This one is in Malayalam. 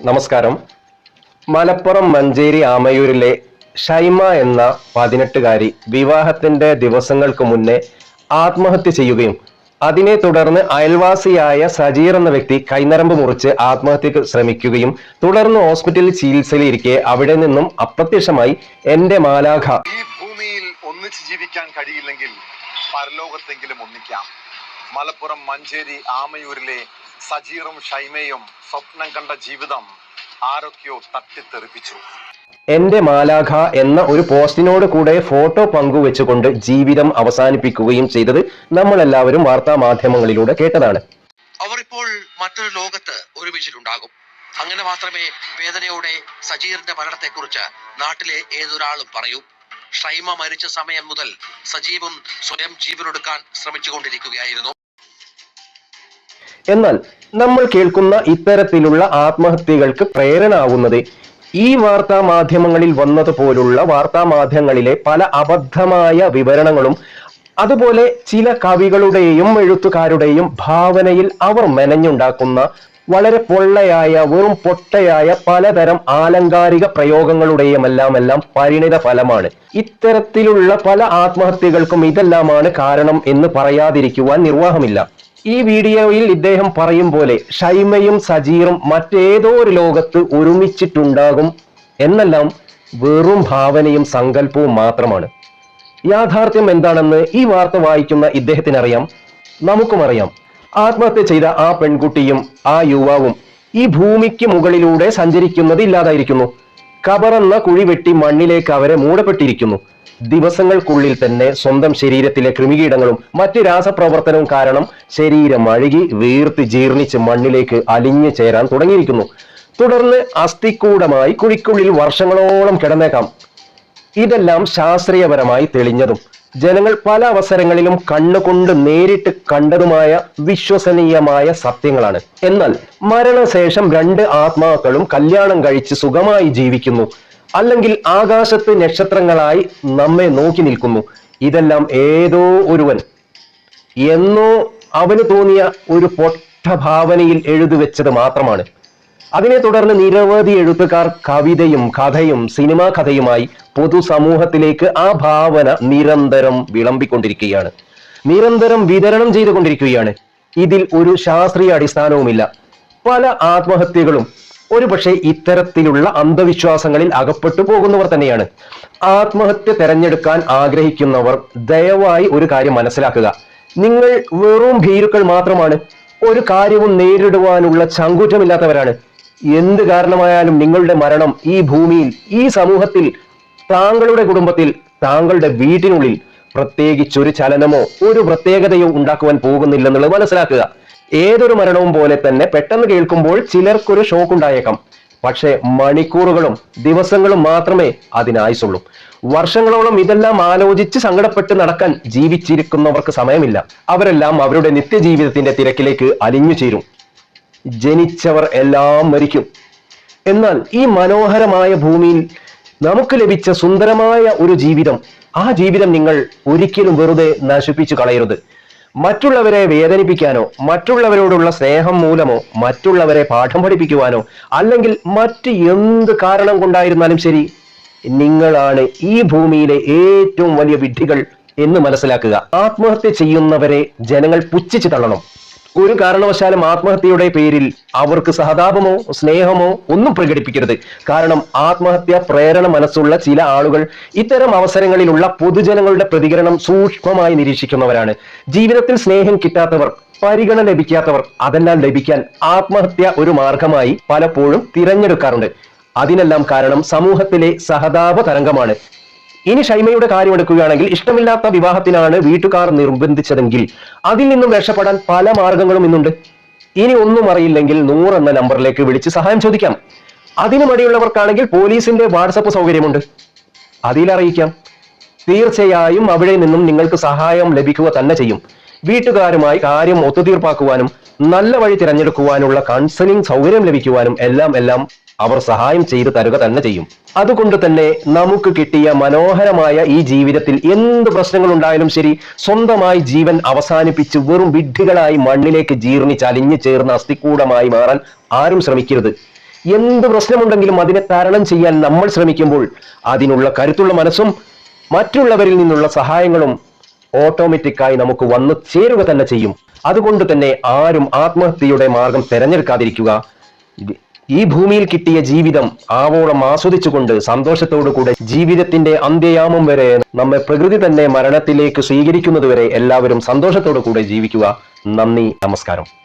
നമസ്കാരം. മലപ്പുറം മഞ്ചേരി ആമയൂരിലെ ഷൈമ എന്ന പതിനെട്ടുകാരി വിവാഹത്തിന്റെ ദിവസങ്ങൾക്ക് മുന്നേ ആത്മഹത്യ ചെയ്യുകയും അതിനെ തുടർന്ന് അയൽവാസിയായ സജീർ എന്ന വ്യക്തി കൈനരമ്പ് മുറിച്ച് ആത്മഹത്യക്ക് ശ്രമിക്കുകയും തുടർന്ന് ഹോസ്പിറ്റലിൽ ചികിത്സയിലിരിക്കെ അവിടെ നിന്നും അപ്രത്യക്ഷമായി എന്റെ മാലാഖ. ഈ ഭൂമിയിൽ ഒന്നിച്ച് ജീവിക്കാൻ കഴിയില്ലെങ്കിൽ പരലോകത്തെങ്കിലും ഒന്നിക്കാം. മലപ്പുറം മഞ്ചേരി ആമയൂരിലെ സജീറും ഷൈമയും സ്വപ്നം കണ്ട ജീവിതം ആരൊക്കെയോ തട്ടിത്തെറിപ്പിച്ചു. എന്റെ മാലാഖ എന്ന ഒരു പോസ്റ്റിനോട് കൂടെ ഫോട്ടോ പങ്കുവെച്ചുകൊണ്ട് ജീവിതം അവസാനിപ്പിക്കുകയും ചെയ്തത് നമ്മളെല്ലാവരും വാർത്താ മാധ്യമങ്ങളിലൂടെ കേട്ടതാണ്. അവർ ഇപ്പോൾ മറ്റൊരു ലോകത്ത് ഒരുമിച്ചിട്ടുണ്ടാകും. അങ്ങനെ മാത്രമേ വേദനയോടെ സജീറിന്റെ മരണത്തെക്കുറിച്ച് നാട്ടിലെ ഏതൊരാളും പറയൂ. ഷൈമ മരിച്ച സമയം മുതൽ സജീവും സ്വയം ജീവനൊടുക്കാൻ ശ്രമിച്ചുകൊണ്ടിരിക്കുകയായിരുന്നു. എന്നാൽ നമ്മൾ കേൾക്കുന്ന ഇത്തരത്തിലുള്ള ആത്മഹത്യകൾക്ക് പ്രേരണ ആവുന്നത് ഈ വാർത്താ മാധ്യമങ്ങളിൽ വന്നതുപോലുള്ള വാർത്താ മാധ്യമങ്ങളിലെ പല അബദ്ധമായ വിവരണങ്ങളും അതുപോലെ ചില കവികളുടെയും എഴുത്തുകാരുടെയും ഭാവനയിൽ അവർ മെനഞ്ഞുണ്ടാക്കുന്ന വളരെ പൊള്ളയായ വെറും പൊട്ടയായ പലതരം ആലങ്കാരിക പ്രയോഗങ്ങളുടെയും എല്ലാം എല്ലാം പരിണിത ഫലമാണ്. ഇത്തരത്തിലുള്ള പല ആത്മഹത്യകൾക്കും ഇതെല്ലാമാണ് കാരണം എന്ന് പറയാതിരിക്കുവാൻ നിർവാഹമില്ല. ഈ വീഡിയോയിൽ ഇദ്ദേഹം പറയും പോലെ ഷൈമയും സജീറും മറ്റേതോ ഒരു ലോകത്ത് ഒരുമിച്ചിട്ടുണ്ടാകും എന്നെല്ലാം വെറും ഭാവനയും സങ്കല്പവും മാത്രമാണ്. യാഥാർത്ഥ്യം എന്താണെന്ന് ഈ വാർത്ത വായിക്കുന്ന ഇദ്ദേഹത്തിന് അറിയാം നമുക്കും അറിയാം. ആത്മഹത്യ ചെയ്ത ആ പെൺകുട്ടിയും ആ യുവാവും ഈ ഭൂമിക്ക് മുകളിലൂടെ സഞ്ചരിക്കുന്നത് ഇല്ലാതായിരിക്കുന്നു. കബറെന്ന കുഴി വെട്ടി മണ്ണിലേക്ക് അവരെ മൂടപ്പെട്ടിരിക്കുന്നു. ദിവസങ്ങൾക്കുള്ളിൽ തന്നെ സ്വന്തം ശരീരത്തിലെ കൃമികീടങ്ങളും മറ്റ് രാസപ്രവർത്തനവും കാരണം ശരീരം അഴുകി വീർത്ത് ജീർണിച്ച് മണ്ണിലേക്ക് അലിഞ്ഞു ചേരാൻ തുടങ്ങിയിരിക്കുന്നു. തുടർന്ന് അസ്ഥിക്കൂടമായി കുഴിക്കുള്ളിൽ വർഷങ്ങളോളം കിടന്നേക്കാം. ഇതെല്ലാം ശാസ്ത്രീയപരമായി തെളിഞ്ഞതും ജനങ്ങൾ പല അവസരങ്ങളിലും കണ്ണുകൊണ്ട് നേരിട്ട് കണ്ടതുമായ വിശ്വസനീയമായ സത്യങ്ങളാണ്. എന്നാൽ മരണശേഷം രണ്ട് ആത്മാക്കളും കല്യാണം കഴിച്ച് സുഖമായി ജീവിക്കുന്നു. അല്ലെങ്കിൽ ആകാശത്ത് നക്ഷത്രങ്ങളായി നമ്മെ നോക്കി നിൽക്കുന്നു. ഇതെല്ലാം ഏതോ ഒരുവൻ. എന്നോ അവന് തോന്നിയ ഒരു പൊട്ട ഭാവനയിൽ എഴുതി വെച്ചത് മാത്രമാണ്. അതിനെ തുടർന്ന് നിരവധി എഴുത്തുകാർ കവിതയും കഥയും സിനിമാ കഥയുമായി പൊതുസമൂഹത്തിലേക്ക് ആ ഭാവന നിരന്തരം വിളമ്പിക്കൊണ്ടിരിക്കുകയാണ്. നിരന്തരം വിതരണം ചെയ്തുകൊണ്ടിരിക്കുകയാണ്. ഇതിൽ ഒരു ശാസ്ത്രീയ അടിസ്ഥാനവുമില്ല. പല ആത്മഹത്യകളും ഒരുപക്ഷെ ഇത്തരത്തിലുള്ള അന്ധവിശ്വാസങ്ങളിൽ അകപ്പെട്ടു പോകുന്നവർ തന്നെയാണ്. ആത്മഹത്യ തെരഞ്ഞെടുക്കാൻ ആഗ്രഹിക്കുന്നവർ ദയവായി ഒരു കാര്യം മനസ്സിലാക്കുക. നിങ്ങൾ വെറും ഭീരുക്കൾ മാത്രമാണ്. ഒരു കാര്യവും നേരിടുവാനുള്ള ചങ്കൂറ്റമില്ലാത്തവരാണ്. എന്ത് കാരണമായാലും നിങ്ങളുടെ മരണം ഈ ഭൂമിയിൽ ഈ സമൂഹത്തിൽ താങ്കളുടെ കുടുംബത്തിൽ താങ്കളുടെ വീട്ടിനുള്ളിൽ പ്രത്യേകിച്ച് ഒരു ചലനമോ ഒരു പ്രത്യേകതയോ ഉണ്ടാക്കുവാൻ പോകുന്നില്ലെന്നുള്ളത് മനസ്സിലാക്കുക. ഏതൊരു മരണവും പോലെ തന്നെ പെട്ടെന്ന് കേൾക്കുമ്പോൾ ചിലർക്കൊരു ഷോക്ക് ഉണ്ടായേക്കാം പക്ഷേ മണിക്കൂറുകളും ദിവസങ്ങളും മാത്രമേ അതിനായുസുള്ളൂ. വർഷങ്ങളോളം ഇതെല്ലാം ആലോചിച്ച് സങ്കടപ്പെട്ട് നടക്കാൻ ജീവിച്ചിരിക്കുന്നവർക്ക് സമയമില്ല. അവരെല്ലാം അവരുടെ നിത്യജീവിതത്തിന്റെ തിരക്കിലേക്ക് അലിഞ്ഞു ചേരും. ജനിച്ചവർ എല്ലാം മരിക്കും. എന്നാൽ ഈ മനോഹരമായ ഭൂമിയിൽ നമുക്ക് ലഭിച്ച സുന്ദരമായ ഒരു ജീവിതം ആ ജീവിതം നിങ്ങൾ ഒരിക്കലും വെറുതെ നശിപ്പിച്ചു കളയരുത്. മറ്റുള്ളവരെ വേദനിപ്പിക്കാനോ മറ്റുള്ളവരോടുള്ള സ്നേഹം മൂലമോ മറ്റുള്ളവരെ പാഠം പഠിപ്പിക്കുവാനോ അല്ലെങ്കിൽ മറ്റ് എന്ത് കാരണം കൊണ്ടായിരുന്നാലും ശരി നിങ്ങളാണ് ഈ ഭൂമിയിലെ ഏറ്റവും വലിയ വിഡ്ഢികൾ എന്ന് മനസ്സിലാക്കുക. ആത്മഹത്യ ചെയ്യുന്നവരെ ജനങ്ങൾ പുച്ഛിച്ചു തള്ളണം. ഒരു കാരണവശാലും ആത്മഹത്യയുടെ പേരിൽ അവർക്ക് സഹതാപമോ സ്നേഹമോ ഒന്നും പ്രകടിപ്പിക്കരുത്. കാരണം ആത്മഹത്യ പ്രേരണ മനസ്സുള്ള ചില ആളുകൾ ഇത്തരം അവസരങ്ങളിലുള്ള പൊതുജനങ്ങളുടെ പ്രതികരണം സൂക്ഷ്മമായി നിരീക്ഷിക്കുന്നവരാണ്. ജീവിതത്തിൽ സ്നേഹം കിട്ടാത്തവർ പരിഗണന ലഭിക്കാത്തവർ അതെല്ലാം ലഭിക്കാൻ ആത്മഹത്യ ഒരു മാർഗമായി പലപ്പോഴും തിരഞ്ഞെടുക്കാറുണ്ട്. അതിനെല്ലാം കാരണം സമൂഹത്തിലെ സഹതാപ തരംഗമാണ്. ഇനി ഷൈമയുടെ കാര്യമെടുക്കുകയാണെങ്കിൽ ഇഷ്ടമില്ലാത്ത വിവാഹത്തിനാണ് വീട്ടുകാർ നിർബന്ധിച്ചതെങ്കിൽ അതിൽ നിന്നും രക്ഷപ്പെടാൻ പല മാർഗങ്ങളും ഇന്നുണ്ട്. ഇനി ഒന്നും അറിയില്ലെങ്കിൽ നൂറ് എന്ന നമ്പറിലേക്ക് വിളിച്ച് സഹായം ചോദിക്കാം. അതിനു മടിയുള്ളവർക്കാണെങ്കിൽ പോലീസിന്റെ വാട്സപ്പ് സൗകര്യമുണ്ട്. അതിലറിയിക്കാം തീർച്ചയായും അവിടെ നിന്നും നിങ്ങൾക്ക് സഹായം ലഭിക്കുക തന്നെ ചെയ്യും. വീട്ടുകാരുമായി കാര്യം ഒത്തുതീർപ്പാക്കുവാനും നല്ല വഴി തിരഞ്ഞെടുക്കുവാനുള്ള കൗൺസിലിംഗ് സൗകര്യം ലഭിക്കുവാനും എല്ലാം എല്ലാം അവർ സഹായം ചെയ്തു തരുക തന്നെ ചെയ്യും. അതുകൊണ്ട് തന്നെ നമുക്ക് കിട്ടിയ മനോഹരമായ ഈ ജീവിതത്തിൽ എന്ത് പ്രശ്നങ്ങൾ ഉണ്ടായാലും ശരി സ്വന്തമായി ജീവൻ അവസാനിപ്പിച്ച് വെറും വിഡ്ഢികളായി മണ്ണിലേക്ക് ജീർണിച്ച് അലിഞ്ഞു ചേർന്ന അസ്ഥിക്കൂടമായി മാറാൻ ആരും ശ്രമിക്കരുത്. എന്ത് പ്രശ്നമുണ്ടെങ്കിലും അതിനെ തരണം ചെയ്യാൻ നമ്മൾ ശ്രമിക്കുമ്പോൾ അതിനുള്ള കരുത്തുള്ള മനസ്സും മറ്റുള്ളവരിൽ നിന്നുള്ള സഹായങ്ങളും ഓട്ടോമാറ്റിക്കായി നമുക്ക് വന്നു ചേരുക തന്നെ ചെയ്യും. അതുകൊണ്ട് തന്നെ ആരും ആത്മഹത്യയുടെ മാർഗം തിരഞ്ഞെടുക്കാതിരിക്കുക. ഈ ഭൂമിയിൽ കിട്ടിയ ജീവിതം ആവോളം ആസ്വദിച്ചുകൊണ്ട് സന്തോഷത്തോടു കൂടെ ജീവിതത്തിന്റെ അന്ത്യയാമം വരെ നമ്മെ പ്രകൃതി തന്നെ മരണത്തിലേക്ക് സ്വീകരിക്കുന്നതുവരെ എല്ലാവരും സന്തോഷത്തോടു കൂടെ ജീവിക്കുക. നന്ദി നമസ്കാരം.